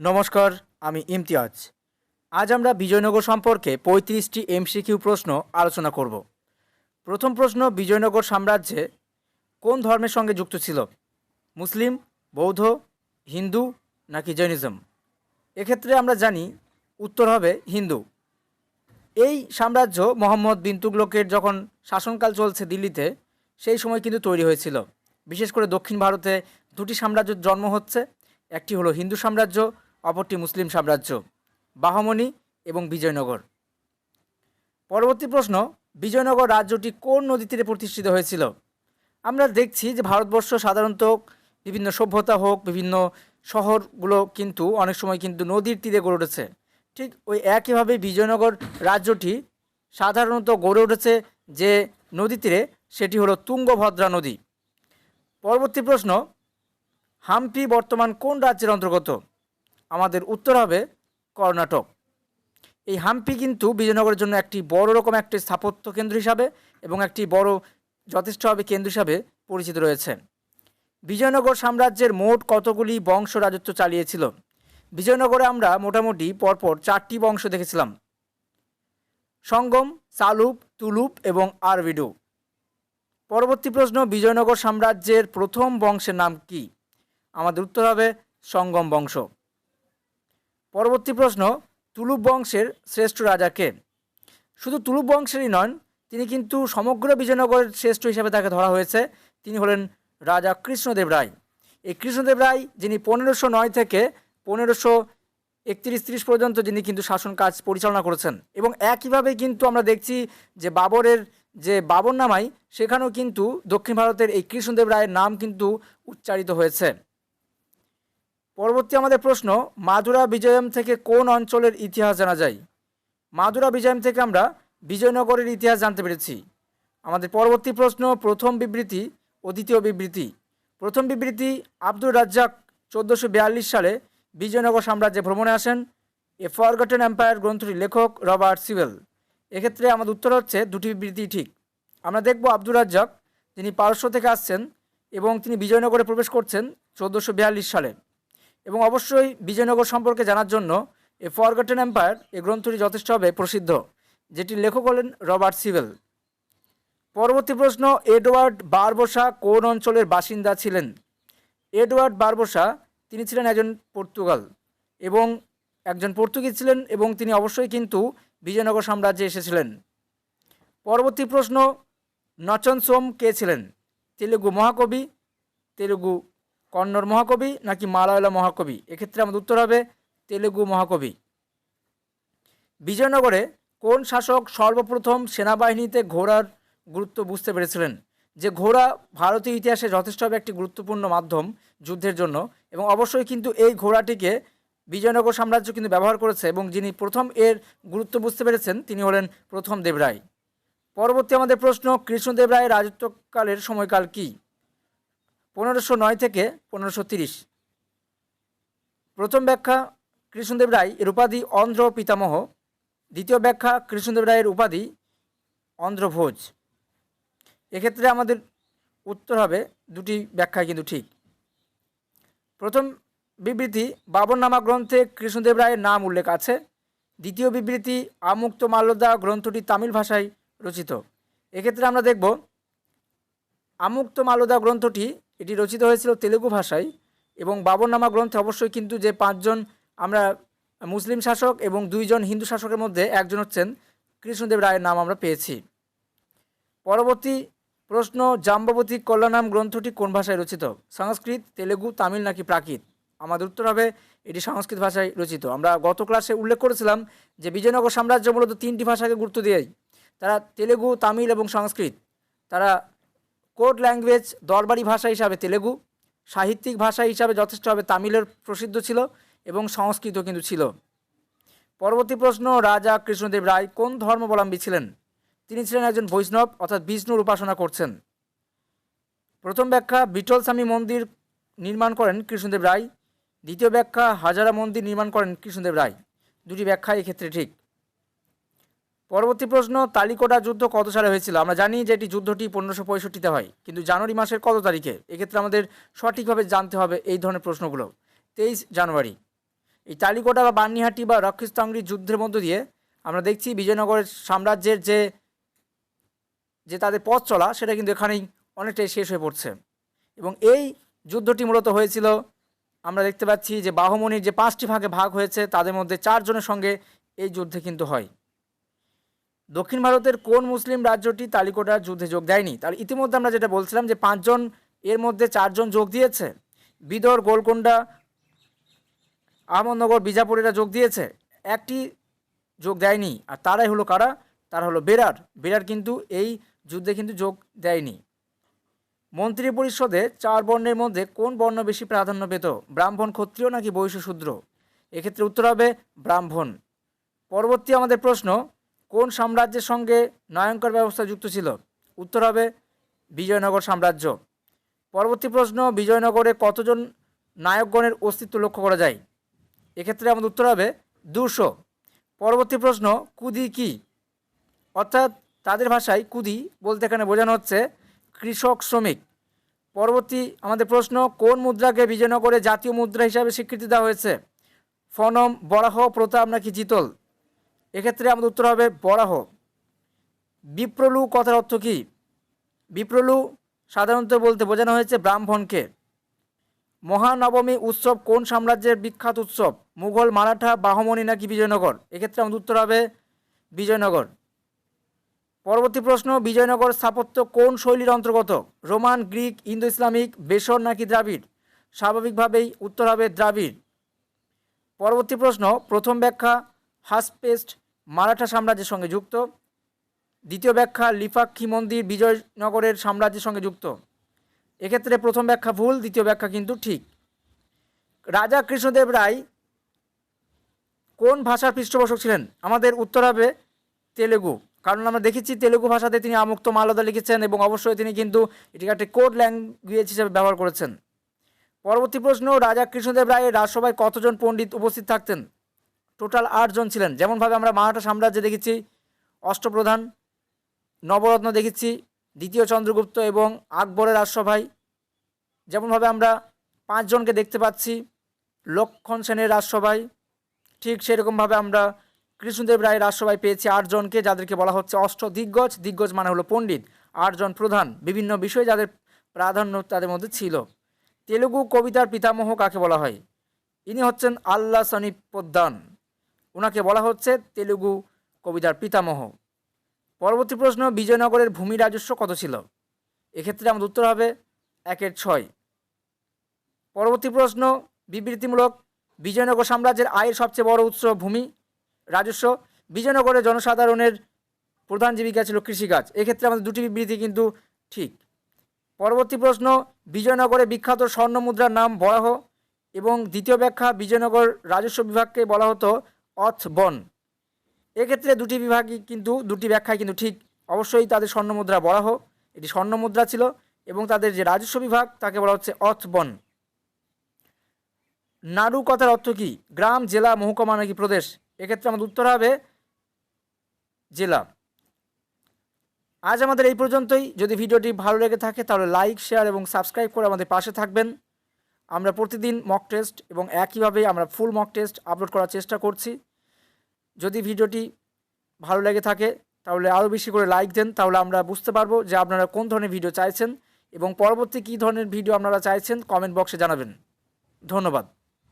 নমস্কার, আমি ইমতিয়াজ। আজ আমরা বিজয়নগর সম্পর্কে পঁয়ত্রিশটি এমসিকিউ প্রশ্ন আলোচনা করব। প্রথম প্রশ্ন বিজয়নগর সাম্রাজ্যে কোন ধর্মের সঙ্গে যুক্ত ছিল? মুসলিম, বৌদ্ধ, হিন্দু নাকি জৈনিজম? এক্ষেত্রে আমরা জানি উত্তর হবে হিন্দু। এই সাম্রাজ্য মোহাম্মদ বিন তুগলকের যখন শাসনকাল চলছে দিল্লিতে, সেই সময় কিন্তু তৈরি হয়েছিল। বিশেষ করে দক্ষিণ ভারতে দুটি সাম্রাজ্যের জন্ম হচ্ছে। একটি হলো হিন্দু সাম্রাজ্য অপরটি মুসলিম সাম্রাজ্য বাহমনি এবং বিজয়নগর। পরবর্তী প্রশ্ন, বিজয়নগর রাজ্যটি কোন নদী তীরে প্রতিষ্ঠিত হয়েছিল? আমরা দেখছি যে ভারতবর্ষ সাধারণত বিভিন্ন সভ্যতা হোক, বিভিন্ন শহরগুলো কিন্তু অনেক সময় কিন্তু নদীর তীরে গড়ে উঠেছে। ঠিক ওই একইভাবে বিজয়নগর রাজ্যটি সাধারণত গড়ে উঠেছে যে নদী তীরে সেটি হলো তুঙ্গভদ্রা নদী। পরবর্তী প্রশ্ন, হাম্পি বর্তমান কোন রাজ্যের অন্তর্গত? আমাদের উত্তর হবে কর্ণাটক। এই হাম্পি কিন্তু বিজয়নগরের জন্য একটি বড় রকম একটি স্থাপত্য কেন্দ্র হিসাবে এবং একটি বড় যথেষ্টভাবে কেন্দ্র হিসাবে পরিচিত রয়েছে। বিজয়নগর সাম্রাজ্যের মোট কতগুলি বংশ রাজত্ব চালিয়েছিল? বিজয়নগরে আমরা মোটামুটি পরপর চারটি বংশ দেখেছিলাম। সঙ্গম, সালুপ, তুলুপ এবং আরবিডু। পরবর্তী প্রশ্ন, বিজয়নগর সাম্রাজ্যের প্রথম বংশের নাম কি? আমাদের উত্তর হবে সঙ্গম বংশ। পরবর্তী প্রশ্ন, তুলুপ বংশের শ্রেষ্ঠ রাজা কে? শুধু তুলুপ বংশেরই নন, তিনি কিন্তু সমগ্র বিজয়নগরের শ্রেষ্ঠ হিসেবে তাকে ধরা হয়েছে। তিনি হলেন রাজা কৃষ্ণদেব রায়। এই কৃষ্ণদেব রায়, যিনি পনেরোশো নয় থেকে পনেরোশো একত্রিশ তিরিশ পর্যন্ত যিনি কিন্তু শাসন কাজ পরিচালনা করেছেন। এবং একইভাবে কিন্তু আমরা দেখছি যে বাবরের যে বাবর নামাই সেখানেও কিন্তু দক্ষিণ ভারতের এই কৃষ্ণদেব রায়ের নাম কিন্তু উচ্চারিত হয়েছে। পরবর্তী আমাদের প্রশ্ন, মাদুরা বিজয়ম থেকে কোন অঞ্চলের ইতিহাস জানা যায়? মাদুরা বিজয়ম থেকে আমরা বিজয়নগরের ইতিহাস জানতে পেরেছি। আমাদের পরবর্তী প্রশ্ন, প্রথম বিবৃতি ও দ্বিতীয় বিবৃতি। প্রথম বিবৃতি, আব্দুর রাজ্জাক চোদ্দোশো বিয়াল্লিশ সালে বিজয়নগর সাম্রাজ্যে ভ্রমণে আসেন। এ ফরগটেন এম্পায়ার গ্রন্থটির লেখক রবার্ট সিভেল এক্ষেত্রে আমাদের উত্তর হচ্ছে দুটি বিবৃতি ঠিক। আমরা দেখব আব্দুর রাজ্জাক, তিনি পারস্য থেকে আসছেন এবং তিনি বিজয়নগরে প্রবেশ করছেন চোদ্দোশো সালে। এবং অবশ্যই বিজয়নগর সম্পর্কে জানার জন্য এ ফরগটেন এম্পায়ার এই গ্রন্থটি যথেষ্টভাবে প্রসিদ্ধ যেটির লেখক হলেন রবার্ট সিভেল পরবর্তী প্রশ্ন, এডওয়ার্ড বারবোসা কোন অঞ্চলের বাসিন্দা ছিলেন? এডওয়ার্ড বারবোসা, তিনি ছিলেন একজন পর্তুগাল এবং একজন পর্তুগিজ ছিলেন এবং তিনি অবশ্যই কিন্তু বিজয়নগর সাম্রাজ্যে এসেছিলেন। পরবর্তী প্রশ্ন নচন সোম কে ছিলেন? তেলুগু মহাকবি, তেলুগু কন্নড় মহাকবি নাকি মালায়ালা মহাকবি? এক্ষেত্রে আমাদের উত্তর হবে তেলুগু মহাকবি। বিজয়নগরে কোন শাসক সর্বপ্রথম সেনাবাহিনীতে ঘোড়ার গুরুত্ব বুঝতে পেরেছিলেন? যে ঘোড়া ভারতীয় ইতিহাসে যথেষ্টভাবে একটি গুরুত্বপূর্ণ মাধ্যম যুদ্ধের জন্য এবং অবশ্যই কিন্তু এই ঘোড়াটিকে বিজয়নগর সাম্রাজ্য কিন্তু ব্যবহার করেছে এবং যিনি প্রথম এর গুরুত্ব বুঝতে পেরেছেন তিনি হলেন প্রথম দেবরায়। পরবর্তী আমাদের প্রশ্ন কৃষ্ণদেব রায়ের রাজত্বকালের সময়কাল কী? পনেরোশো নয় থেকে পনেরোশো তিরিশ। প্রথম ব্যাখ্যা কৃষ্ণদেব রায় এর উপাধি অন্ধ্র পিতামহ। দ্বিতীয় ব্যাখ্যা কৃষ্ণদেব রায়ের উপাধি অন্ধ্রভোজ। এক্ষেত্রে আমাদের উত্তর হবে, দুটি ব্যাখ্যাই কিন্তু ঠিক। প্রথম বিবৃতি, বাবরনামা গ্রন্থে কৃষ্ণদেব রায়ের নাম উল্লেখ আছে। দ্বিতীয় বিবৃতি, আমুক্ত মাল্যদা গ্রন্থটি তামিল ভাষায় রচিত। এক্ষেত্রে আমরা দেখব, আমুক্ত মালদা গ্রন্থটি এটি রচিত হয়েছিল তেলুগু ভাষায় এবং বাবরনামা গ্রন্থে অবশ্যই কিন্তু যে পাঁচজন আমরা মুসলিম শাসক এবং দুইজন হিন্দু শাসকের মধ্যে একজন হচ্ছেন কৃষ্ণদেব রায়ের নাম আমরা পেয়েছি। পরবর্তী প্রশ্ন, জাম্ববতী কল্যাণাম গ্রন্থটি কোন ভাষায় রচিত? সংস্কৃত, তেলেগু, তামিল নাকি প্রাকৃত? আমাদের উত্তর হবে, এটি সংস্কৃত ভাষায় রচিত। আমরা গত ক্লাসে উল্লেখ করেছিলাম যে বিজয়নগর সাম্রাজ্য মূলত তিনটি ভাষাকে গুরুত্ব দিয়েই। তারা তেলেগু, তামিল এবং সংস্কৃত। তারা কোড ল্যাঙ্গুয়েজ দরবারি ভাষা হিসাবে তেলেগু, সাহিত্যিক ভাষা হিসাবে যথেষ্টভাবে তামিলের প্রসিদ্ধ ছিল এবং সংস্কৃত কিন্তু ছিল। পরবর্তী প্রশ্ন, রাজা কৃষ্ণদেব রায় কোন ধর্মাবলম্বী ছিলেন? তিনি ছিলেন একজন বৈষ্ণব, অর্থাৎ বিষ্ণুর উপাসনা করছেন। প্রথম ব্যাখ্যা বিটল স্বামী মন্দির নির্মাণ করেন কৃষ্ণদেব রায়। দ্বিতীয় ব্যাখ্যা, হাজারা মন্দির নির্মাণ করেন কৃষ্ণদেব রায়। দুটি ব্যাখ্যা এক্ষেত্রে ঠিক। পরবর্তী প্রশ্ন তালিকোটা যুদ্ধ কত সালে হয়েছিল? আমরা জানি যে এটি যুদ্ধটি পনেরোশো পঁয়ষট্টিতে হয়, কিন্তু জানুয়ারি মাসের কত তারিখে? এক্ষেত্রে আমাদের সঠিকভাবে জানতে হবে এই ধরনের প্রশ্নগুলো। তেইশ জানুয়ারি। এই তালিকোটা বা বান্নিহাটি বা রক্ষিস্তাঙ্গির যুদ্ধের মধ্য দিয়ে আমরা দেখছি বিজয়নগরের সাম্রাজ্যের যে যে তাদের পথ চলা, সেটা কিন্তু এখানেই অনেকটাই শেষ হয়ে পড়ছে। এবং এই যুদ্ধটি মূলত হয়েছিল, আমরা দেখতে পাচ্ছি যে বাহমনির যে পাঁচটি ভাগে ভাগ হয়েছে, তাদের মধ্যে চারজনের সঙ্গে এই যুদ্ধে কিন্তু হয়। দক্ষিণ ভারতের কোন মুসলিম রাজ্যটি তালিকোটার যুদ্ধে যোগ দেয়নি? তার ইতিমধ্যে আমরা যেটা বলছিলাম যে পাঁচজন এর মধ্যে চারজন যোগ দিয়েছে। বিদর, গোলকোন্ডা, আহমদনগর, বিজাপুরেরা যোগ দিয়েছে। একটি যোগ দেয়নি। আর তারাই হলো কারা? তারা হলো বেরার। বেরার কিন্তু এই যুদ্ধে কিন্তু যোগ দেয়নি। মন্ত্রী পরিষদে চার বর্ণের মধ্যে কোন বর্ণ বেশি প্রাধান্য পেত? ব্রাহ্মণ, ক্ষত্রিয় নাকি বৈশ্য, শূদ্র? এক্ষেত্রে উত্তর হবে ব্রাহ্মণ। পরবর্তী আমাদের প্রশ্ন কোন সাম্রাজ্যের সঙ্গে নয়ঙ্কর ব্যবস্থা যুক্ত ছিল? উত্তর হবে বিজয়নগর সাম্রাজ্য। পরবর্তী প্রশ্ন, বিজয়নগরে কতজন নায়কগণের অস্তিত্ব লক্ষ্য করা যায়? এক্ষেত্রে আমাদের উত্তর হবে দুশো। পরবর্তী প্রশ্ন, কুদি কি? অর্থাৎ তাদের ভাষায় কুদি বলতে এখানে বোঝানো হচ্ছে কৃষক শ্রমিক। পরবর্তী আমাদের প্রশ্ন, কোন মুদ্রাকে বিজয়নগরে জাতীয় মুদ্রা হিসাবে স্বীকৃতি দেওয়া হয়েছে? ফনম, বরাহ, প্রতাপ নাকি জিতল এক্ষেত্রে আমাদের উত্তর হবে বরাহ। বিপ্রলু কথার অর্থ কী? বিপ্রলু সাধারণত বলতে বোঝানো হয়েছে ব্রাহ্মণকে। মহানবমী উৎসব কোন সাম্রাজ্যের বিখ্যাত উৎসব? মুঘল, মারাঠা বাহমনি নাকি বিজয়নগর? এক্ষেত্রে আমাদের উত্তর হবে বিজয়নগর। পরবর্তী প্রশ্ন, বিজয়নগর স্থাপত্য কোন শৈলীর অন্তর্গত? Roman, Greek Indo Islamic Vesara নাকি দ্রাবিড়? স্বাভাবিকভাবেই উত্তর হবে দ্রাবিড়। পরবর্তী প্রশ্ন, প্রথম ব্যাখ্যা হাসপেস্ট মারাঠা সাম্রাজ্যের সঙ্গে যুক্ত। দ্বিতীয় ব্যাখ্যা, লিফাক্ষী মন্দির বিজয়নগরের সাম্রাজ্যের সঙ্গে যুক্ত। এক্ষেত্রে প্রথম ব্যাখ্যা ভুল, দ্বিতীয় ব্যাখ্যা কিন্তু ঠিক। রাজা কৃষ্ণদেব রায় কোন ভাষার পৃষ্ঠপোষক ছিলেন? আমাদের উত্তর হবে তেলেগু। কারণ আমরা দেখেছি তেলেগু ভাষাতে তিনি আমুক্ত মালদা লিখেছেন এবং অবশ্যই তিনি কিন্তু এটিকে একটি কোড ল্যাঙ্গুয়েজ হিসেবে ব্যবহার করেছেন। পরবর্তী প্রশ্ন, রাজা কৃষ্ণদেব রায়ের রাজসভায় কতজন পণ্ডিত উপস্থিত থাকতেন? টোটাল আটজন ছিলেন। যেমনভাবে আমরা মারাঠা সাম্রাজ্যে দেখেছি, অষ্টপ্রধান নবরত্ন দেখেছি, দ্বিতীয় চন্দ্রগুপ্ত এবং আকবরের রাজসভায়। যেমনভাবে আমরা পাঁচজনকে দেখতে পাচ্ছি, লক্ষণ সেনের রাজসভায়। ঠিক সেরকমভাবে আমরা কৃষ্ণদেব রায়ের রাজসভায় পেয়েছি আটজনকে যাদেরকে বলা হচ্ছে অষ্ট দিগ্গজ। দিগ্গজ মানে হলো পণ্ডিত। আটজন প্রধান, বিভিন্ন বিষয়ে যাদের প্রাধান্য তাদের মধ্যে ছিল। তেলুগু কবিতার পিতামহ কাকে বলা হয়? ইনি হচ্ছেন আল্লাহ সনি পোদ্দান ওনাকে বলা হচ্ছে তেলুগু কবিতার পিতামহ। পরবর্তী প্রশ্ন, বিজয়নগরের ভূমি রাজস্ব কত ছিল? এক্ষেত্রে আমাদের উত্তর হবে একের ছয়। পরবর্তী প্রশ্ন, বিবৃতিমূলক, বিজয়নগর সাম্রাজ্যের আয়ের সবচেয়ে বড় উৎস ভূমি, রাজস্ব। বিজয়নগরের জনসাধারণের প্রধান জীবিকা ছিল কৃষিকাজ। এক্ষেত্রে আমাদের দুটি বিবৃতি কিন্তু ঠিক। পরবর্তী প্রশ্ন, বিজয়নগরে বিখ্যাত স্বর্ণ মুদ্রার নাম বরাহ এবং দ্বিতীয় ব্যাখ্যা, বিজয়নগর রাজস্ব বিভাগকে বলা হতো অথ বন। এক্ষেত্রে দুটি বিভাগই কিন্তু, দুটি ব্যাখ্যায় কিন্তু ঠিক। অবশ্যই তাদের স্বর্ণ মুদ্রা বরাহ, এটি স্বর্ণ মুদ্রা ছিল, এবং তাদের যে রাজস্ব বিভাগ, তাকে বলা হচ্ছে অথ বন। নাড়ু কথার অর্থ কী? গ্রাম, জেলা, মহকুমা নাকি প্রদেশ? এক্ষেত্রে আমাদের উত্তর হবে জেলা। আজ আমাদের এই পর্যন্তই। যদি ভিডিওটি ভালো লেগে থাকে, তাহলে লাইক, শেয়ার এবং সাবস্ক্রাইব করে আমাদের পাশে থাকবেন। আমরা প্রতিদিন মক টেস্ট এবং একইভাবে আমরা ফুল মক টেস্ট আপলোড করার চেষ্টা করছি। যদি ভিডিওটি ভালো লেগে থাকে, তাহলে আরও বেশি করে লাইক দেন, তাহলে আমরা বুঝতে পারব যে আপনারা কোন ধরনের ভিডিও চাইছেন এবং পরবর্তী কী ধরনের ভিডিও আপনারা চাইছেন কমেন্ট বক্সে জানাবেন। ধন্যবাদ।